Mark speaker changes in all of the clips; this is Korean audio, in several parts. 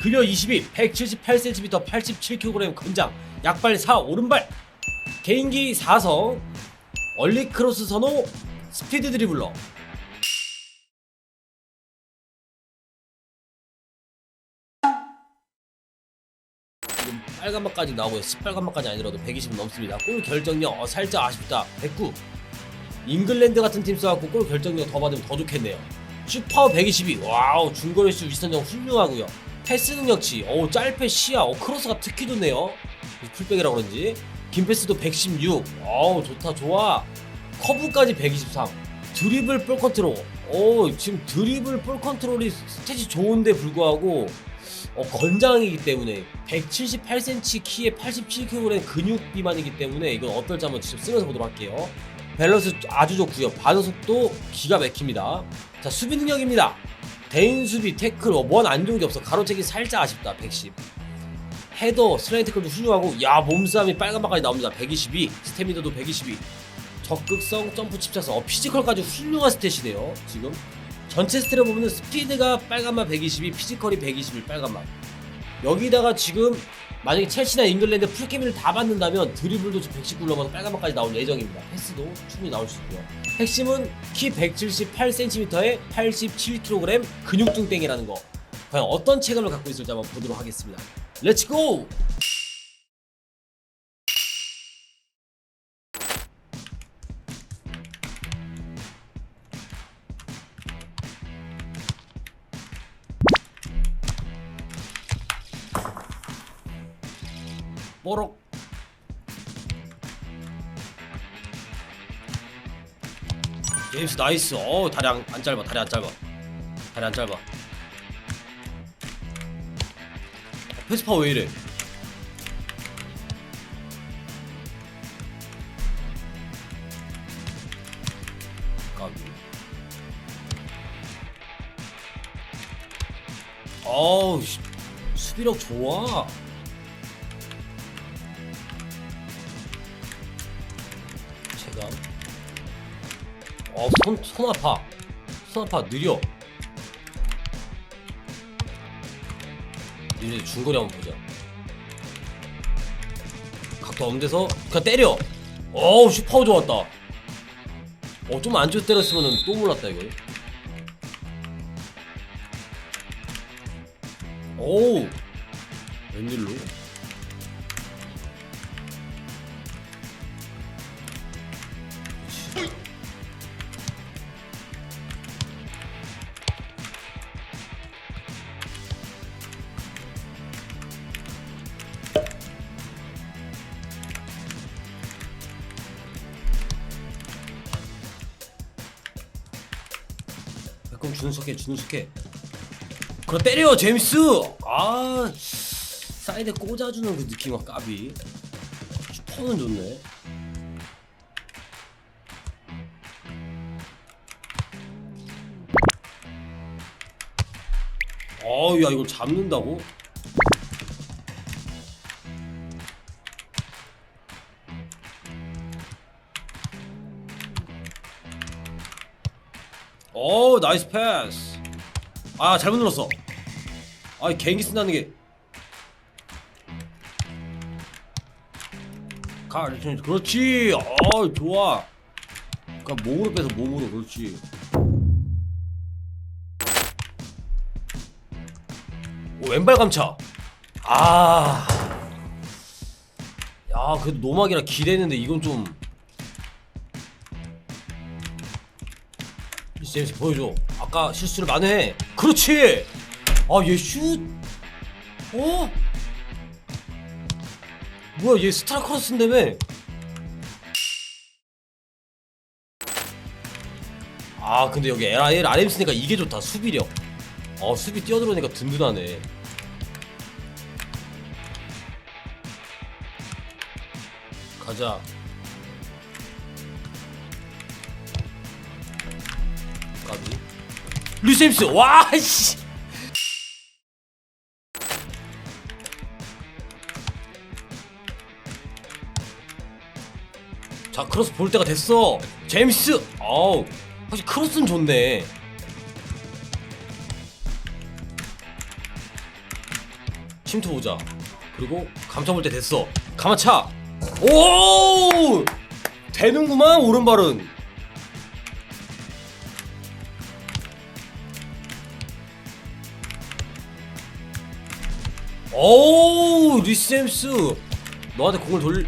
Speaker 1: 급여 22, 178cm, 87kg 건장, 약발 4, 오른발, 개인기 4성, 얼리 크로스 선호, 스피드 드리블러. 지금 빨간맛까지 나오고요. 시빨간맛까지 아니더라도 120은 넘습니다. 골 결정력 어, 살짝 아쉽다. 109. 잉글랜드 같은 팀 써갖고 골 결정력 더 받으면 더 좋겠네요. 슈퍼 122. 와우 중거리 슛 위선정 훌륭하고요. 패스 능력치. 오 짧패 시야. 오 크로스가 특히 좋네요. 풀백이라 그런지. 김패스도 116. 어우 좋다 좋아. 커브까지 123. 드리블 볼 컨트롤. 오 지금 드리블 볼 컨트롤이 스탯이 좋은데 불구하고 어, 건장이기 때문에 178cm 키에 87kg 근육 비만이기 때문에 이건 어떨지 한번 직접 쓰면서 보도록 할게요. 밸런스 아주 좋고요. 반응 속도 기가 막힙니다. 자 수비 능력입니다. 대인 수비, 태클, 뭔안 좋은 게 없어. 가로채기 살짝 아쉽다. 110. 헤더, 슬라이드 태클도 훌륭하고 야 몸싸움이 빨간맛까지 나옵니다. 122. 스태미너도 122. 적극성, 점프 집착성, 어, 피지컬까지 훌륭한 스탯이네요. 지금 전체 스탯을 보면 스피드가 빨간맛 122, 피지컬이 121 빨간맛. 여기다가 지금 만약에 첼시나 잉글랜드 풀케미를 다 받는다면 드리블도 119 넘어서 빨간맛까지 나올 예정입니다. 패스도 충분히 나올 수 있고요. 핵심은 키 178cm에 87kg 근육뚱땡이라는 거. 과연 어떤 체감을 갖고 있을지 한번 보도록 하겠습니다. 렛츠고! 뽀록. 제임스 나이스. 어 다리 안, 안 짧아 다리 안 짧아. 다리 안 짧아. 어, 페스파 왜 이래? 까비. 어우 씨, 수비력 좋아 손, 손 아파. 손 아파, 느려. 이제 중거리 한번 보자. 각도 없는 데서 그냥 때려. 어우, 슈퍼 좋았다. 어, 좀안 좋게 때렸으면 또 몰랐다, 이거. 오우. 웬일로? 주는 척해 주는 척해. 그럼 때려 제임스! 아 사이드에 꽂아주는 그 느낌과 까비. 슈퍼는 좋네. 어야 이걸 잡는다고? 오 나이스 패스. 아 잘못 눌렀어. 아 개인기 쓴다는 게. 가, 그렇지. 어 좋아. 그니까 몸으로 빼서 몸으로 그렇지. 오 왼발 감차. 아. 야, 그래도 노막이라 기대했는데 이건 좀 제임스 보여줘. 아까 실수를 만회해. 그렇지. 아 얘 슛. 어? 뭐야 얘 스타크로스인데며? 아 근데 여기 LIL RM 쓰니까 이게 좋다 수비력. 어 수비 뛰어들어오니까 든든하네. 가자. 루세임스 와 씨. 자 크로스 볼 때가 됐어. 제임스. 어우 확실히 크로스는 좋네. 침투 보자 그리고 감춰 볼때 됐어 가마차 오 되는구만 오른발은 오 리셈스. 너한테 공을 돌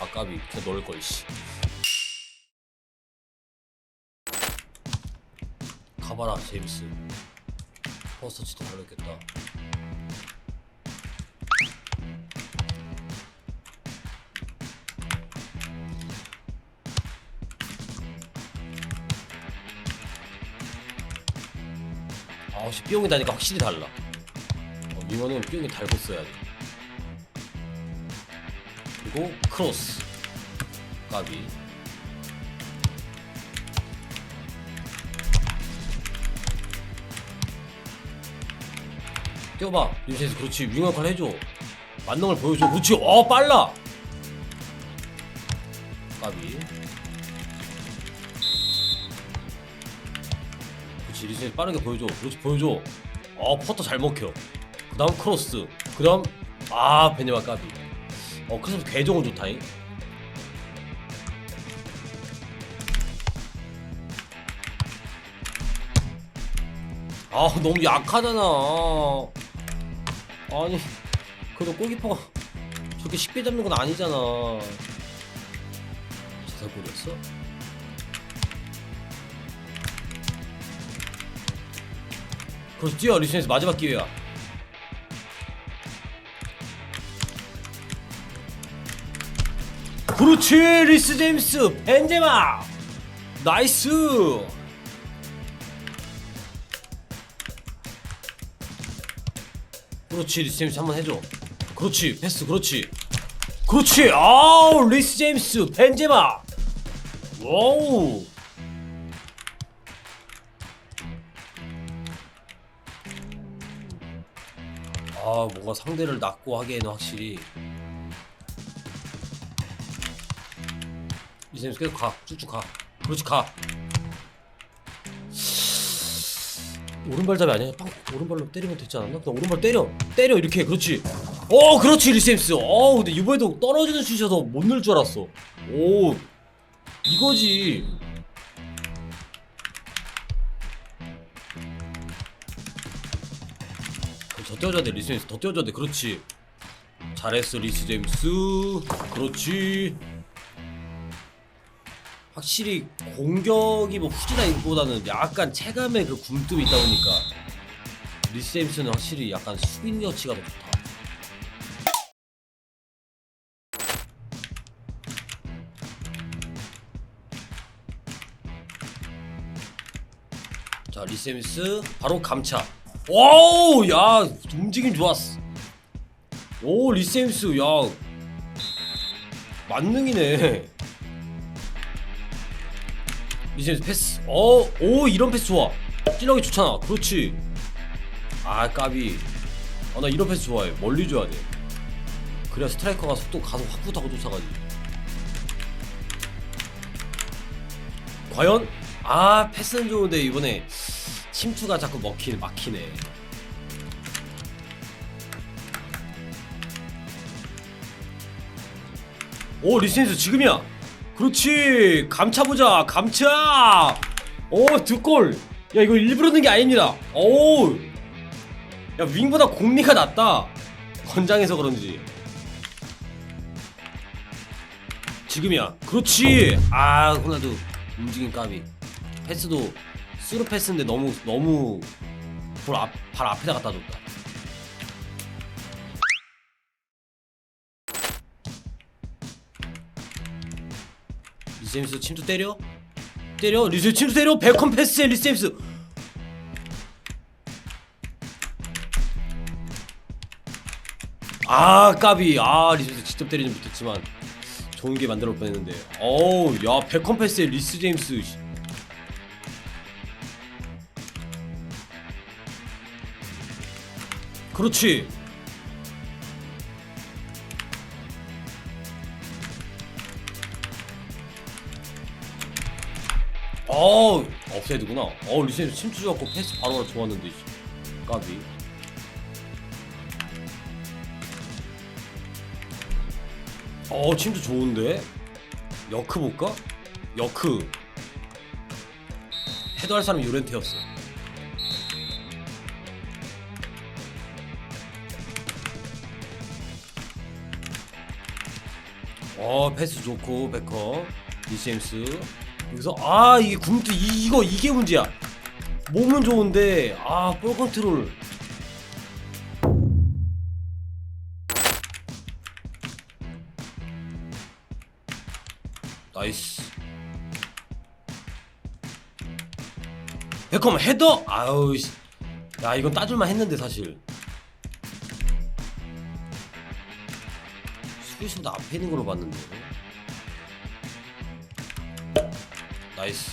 Speaker 1: 아까비. 그냥 넣을 걸 씨. 가봐라 제임스. 퍼스터치도 걸렸겠다. 아우씨 삐용이 다니까 확실히 달라 어, 윙어는 삐용이 달고 써야 돼. 그리고 크로스. 까비. 뛰어봐 윤세스 그렇지. 윙어 역할 해줘. 만능을 보여줘. 그렇지. 어 빨라. 까비. 그렇지 리센스 빠르게 보여줘. 그렇지 보여줘. 어 퍼터 잘 먹혀 그 다음 크로스. 그 다음 아 베네마 까비. 어 그래서 개종은 좋다잉. 아 너무 약하잖아. 아니 그래도 골키퍼가 저렇게 쉽게 잡는 건 아니잖아. 자살골이었어? 그래서 뛰어 리슨에서 마지막 기회야 그렇지 리스 제임스 벤제마. 나이스. 그렇지 리스 제임스 한번 해줘. 그렇지 패스 그렇지. 그렇지 아우 리스 제임스 벤제마. 와우. 아 뭔가 상대를 낚고 하기에는 확실히 제임스 계속 가 쭉쭉 가. 그렇지 가. 오른발 잡이 아니야? 빵 오른발로 때리면 되지 않았나? 그냥 오른발 때려. 때려 이렇게. 그렇지. 어 그렇지 리셈스. 어 근데 이번에도 떨어지는 슛이어서 못 넣을 줄 알았어. 오 이거지. 더 떼어줘야 돼 리셈스. 더 떼어줘야 돼. 그렇지. 잘했어 리스 제임스. 그렇지 확실히 공격이 뭐 후지다기보다는 약간 체감의 그 굼뜸이 있다 보니까 리스 제임스는 확실히 약간 수빈 여치가 더 좋다. 자 리스 제임스 바로 감차. 와우 야 움직임 좋았어. 오 리스 제임스 야 만능이네. 리젠스 패스. 어 오 이런 패스 좋아. 찔러기 좋잖아. 그렇지. 아 까비. 아 나 이런 패스 좋아해. 멀리 줘야 돼. 그래야 스트라이커가 속도 가서 확 붙하고 쫓아가지. 과연? 아 패스는 좋은데 이번에 침투가 자꾸 먹히네 막히네. 오 리센스 지금이야 그렇지. 감차 보자. 감차. 오두골야 이거 일부러 넣은 게 아닙니다. 오야 윙보다 공미가 낫다. 건장해서 그런지. 지금이야. 그렇지. 아 호날두 움직임 까비 패스도 스루 패스인데 너무 너무 볼 앞, 발 앞에다 갖다 줬다 리세임스 침투 때려? 때려? 리세 침투 때려? 백컴 패스해 리세임스 아 까비 아 리세임스 직접 때리진 못했지만 좋은 게 만들어 볼 뻔했는데 어우 야 백컴 패스해 리스 제임스 씨. 그렇지 어, 업사이드구나. 어, 리센스 침투 좋았고 패스 바로 좋았는데. 씨. 까비. 어 침도 좋은데 여크 볼까? 여크 헤드할 사람이 요렌테였어 어 패스 좋고 베커 리시엠스 여기서 아 이게 이, 이거 이게 문제야. 몸은 좋은데 아볼 컨트롤. 나이스. 베컴 헤더? 아우 씨. 야 이건 따줄만 했는데 사실. 수비수보다 앞에 있는 걸로 봤는데 나이스.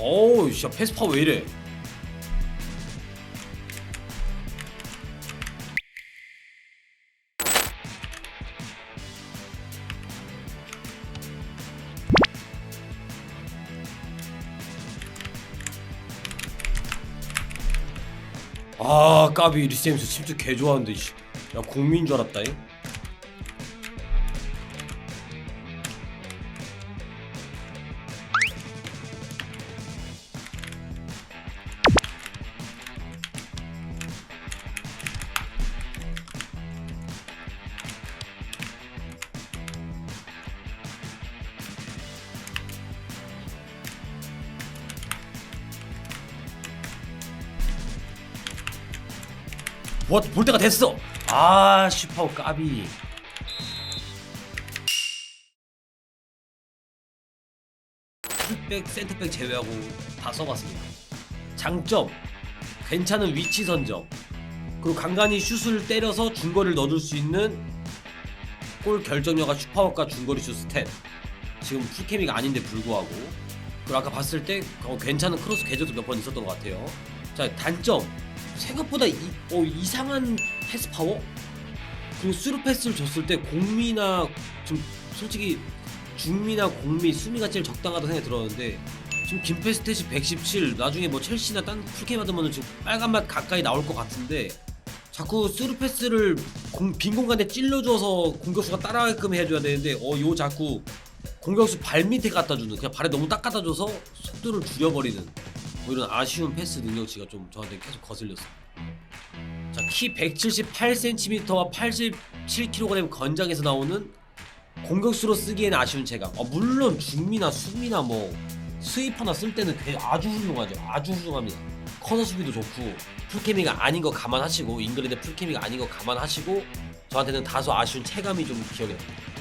Speaker 1: 어우 진짜 패스 파워 왜 이래? 아 까비 리세임스 침투 개 좋아하는데 씨. 야 공민 줄 알았다잉 뭐, 볼 때가 됐어. 아 슈퍼 까비. 풀백 센터백 제외하고 다 써봤습니다. 장점 괜찮은 위치 선정 그리고 간간히 슛을 때려서 중거리를 넣어줄 수 있는 골 결정력과 슈퍼워크가 중거리 슛 스탯 지금 풀케미가 아닌데 불구하고. 그리고 아까 봤을 때 어, 괜찮은 크로스 궤적도 몇 번 있었던 것 같아요. 자 단점 생각보다 이, 어, 이상한 패스 파워? 그리고 스루 패스를 줬을 때 공미나 좀 솔직히 중미나 공미 수미가 제일 적당하다 생각이 들었는데 지금 탯이 117 나중에 뭐 첼시나 딴 풀케 받으면 지금 빨간맛 가까이 나올 것 같은데 자꾸 스루 패스를 공, 빈 공간에 찔러줘서 공격수가 따라가게끔 해줘야 되는데 어 요 자꾸 공격수 발 밑에 갖다 주는 그냥 발에 너무 딱 갖다 줘서 속도를 줄여버리는 뭐 이런 아쉬운 패스 능력치가 좀 저한테 계속 거슬렸어요. 자, 키 178cm와 87kg 건장에서 나오는 공격수로 쓰기에는 아쉬운 체감. 어, 물론 중미나 수미나 뭐 스위퍼나 쓸 때는 꽤 아주 훌륭하죠. 아주 훌륭합니다. 커서 수비도 좋고 풀케미가 아닌 거 감안하시고 잉글랜드 풀케미가 아닌 거 감안하시고 저한테는 다소 아쉬운 체감이 좀 기억에 납니다.